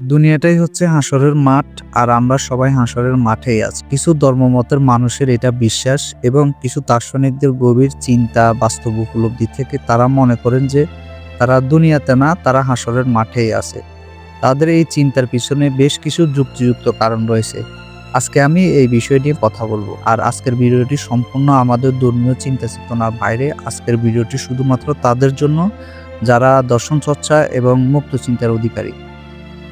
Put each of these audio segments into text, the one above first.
দুনিয়াটাই হচ্ছে হাসরের মাঠ আর আমরা সবাই হাসরের মাঠেই আছি। কিছু ধর্মমতের মানুষের এটা বিশ্বাস এবং কিছু দার্শনিকদের গভীর চিন্তা, বাস্তব উপলব্ধি থেকে তারা মনে করেন যে তারা দুনিয়াতে না, তারা হাসরের মাঠেই আছে। তাদের এই চিন্তার পিছনে বেশ কিছু যুক্তিযুক্ত কারণ রয়েছে। আজকে আমি এই বিষয় নিয়ে কথা বলব। আর আজকের ভিডিওটি সম্পূর্ণ আমাদের ধর্মীয় চিন্তা চেতনার বাইরে। আজকের ভিডিওটি শুধুমাত্র তাদের জন্য, যারা দর্শন চর্চা এবং মুক্ত চিন্তার অধিকারী।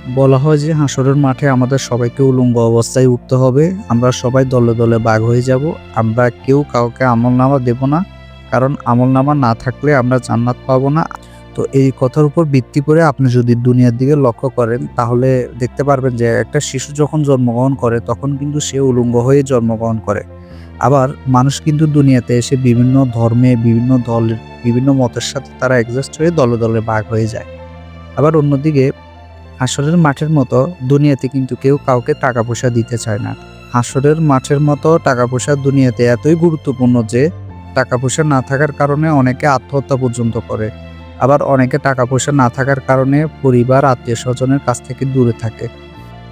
বলা হয় যে হাসরের মাঠে আমাদের সবাইকে উলঙ্গ অবস্থায় উঠতে হবে। আমরা সবাই দলে দলে বাঘ হয়ে যাব। আমরা কেউ কাউকে আমল নামা দেব না, কারণ আমল নামা না থাকলে আমরা জান্নাত পাবো না। তো এই কথার উপর ভিত্তি করে আপনি যদি দুনিয়ার দিকে লক্ষ্য করেন, তাহলে দেখতে পারবেন যে একটা শিশু যখন জন্মগ্রহণ করে, তখন কিন্তু সে উলঙ্গ হয়ে জন্মগ্রহণ করে। আবার মানুষ কিন্তু দুনিয়াতে এসে বিভিন্ন ধর্মে, বিভিন্ন দলের, বিভিন্ন মতের সাথে তারা অ্যাডজাস্ট হয়ে দলে দলে বাঘ হয়ে যায়। আবার অন্যদিকে হাসরের মাঠের মতো দুনিয়াতে কিন্তু কেউ কাউকে টাকা পয়সা দিতে চায় না। হাসরের মাঠের মতো টাকা পয়সা দুনিয়াতে এতই গুরুত্বপূর্ণ যে টাকা পয়সা না থাকার কারণে অনেকে আত্মহত্যা পর্যন্ত করে। আবার অনেকে টাকা পয়সা না থাকার কারণে পরিবার আত্মীয় স্বজনের কাছ থেকে দূরে থাকে।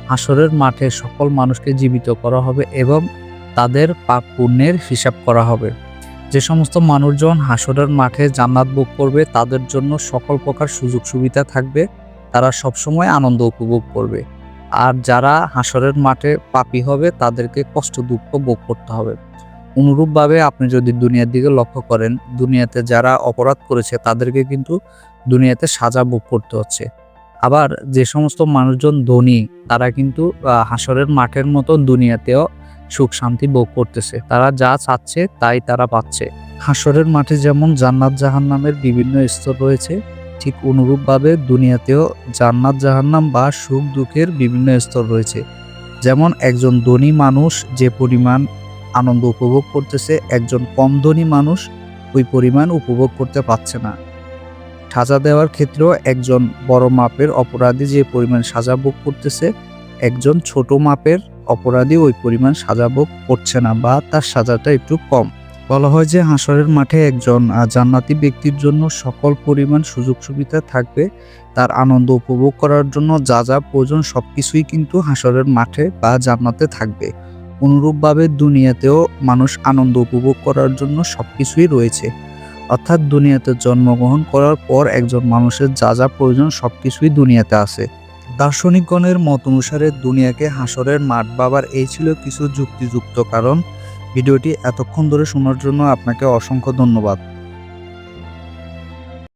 হাসরের মাঠে সকল মানুষকে জীবিত করা হবে এবং তাদের পাপ পুণ্যের হিসাব করা হবে। যে সমস্ত মানুষজন হাসরের মাঠে জান্নাত ভোগ করবে, তাদের জন্য সকল প্রকার সুযোগ সুবিধা থাকবে। তারা সবসময় আনন্দ উপভোগ করবে। আর যারা হাসরের মাঠে পাপি হবে, তাদেরকে কষ্ট, দুঃখ ভোগ করতে হবে। অনুরূপভাবে আপনি যদি দুনিয়ার দিকে লক্ষ্য করেন, দুনিয়াতে যারা অপরাধ করেছে, তাদেরকে কিন্তু দুনিয়াতে সাজা ভোগ করতে হচ্ছে। আবার যে সমস্ত মানুষজন ধনী, তারা কিন্তু হাসরের মাঠের মতো দুনিয়াতেও সুখ শান্তি ভোগ করতেছে। তারা যা চাচ্ছে, তাই তারা পাচ্ছে। হাসরের মাঠে যেমন জান্নাত জাহান্নামের বিভিন্ন স্তর রয়েছে ঠিক অনুরূপভাবে দুনিয়াতেও জান্নাত, জাহান্নাম বা সুখ, দুঃখের বিভিন্ন স্তর রয়েছে। যেমন একজন ধনী মানুষ যে পরিমাণ আনন্দ উপভোগ করতেছে, একজন কম ধনী মানুষ ওই পরিমাণ উপভোগ করতে পারছে না। সাজা দেওয়ার ক্ষেত্রেও একজন বড় মাপের অপরাধী যে পরিমাণ সাজা ভোগ করতেছে, একজন ছোট মাপের অপরাধী ওই পরিমাণ সাজা ভোগ করছে না বা তার সাজাটা একটু কম। বলা হয় যে হাসরের মাঠে একজন জান্নাতি ব্যক্তির জন্য সকল পরিমাণ সুযোগ সুবিধা থাকবে। তার আনন্দ উপভোগ করার জন্য যা যা প্রয়োজন সব কিছুই কিন্তু হাসরের মাঠে বা জান্নাতে থাকবে। অনুরূপভাবে দুনিয়াতেও মানুষ আনন্দ উপভোগ করার জন্য সব কিছুই রয়েছে। অর্থাৎ দুনিয়াতে জন্মগ্রহণ করার পর একজন মানুষের যা যা প্রয়োজন সব কিছুই দুনিয়াতে আছে। দার্শনিকগণের মত অনুসারে দুনিয়াকে হাসরের মাঠ বাবার এই ছিল কিছু যুক্তিযুক্ত কারণ। ভিডিওটি এতক্ষণ ধরে শোনার জন্য আপনাকে অসংখ্য ধন্যবাদ।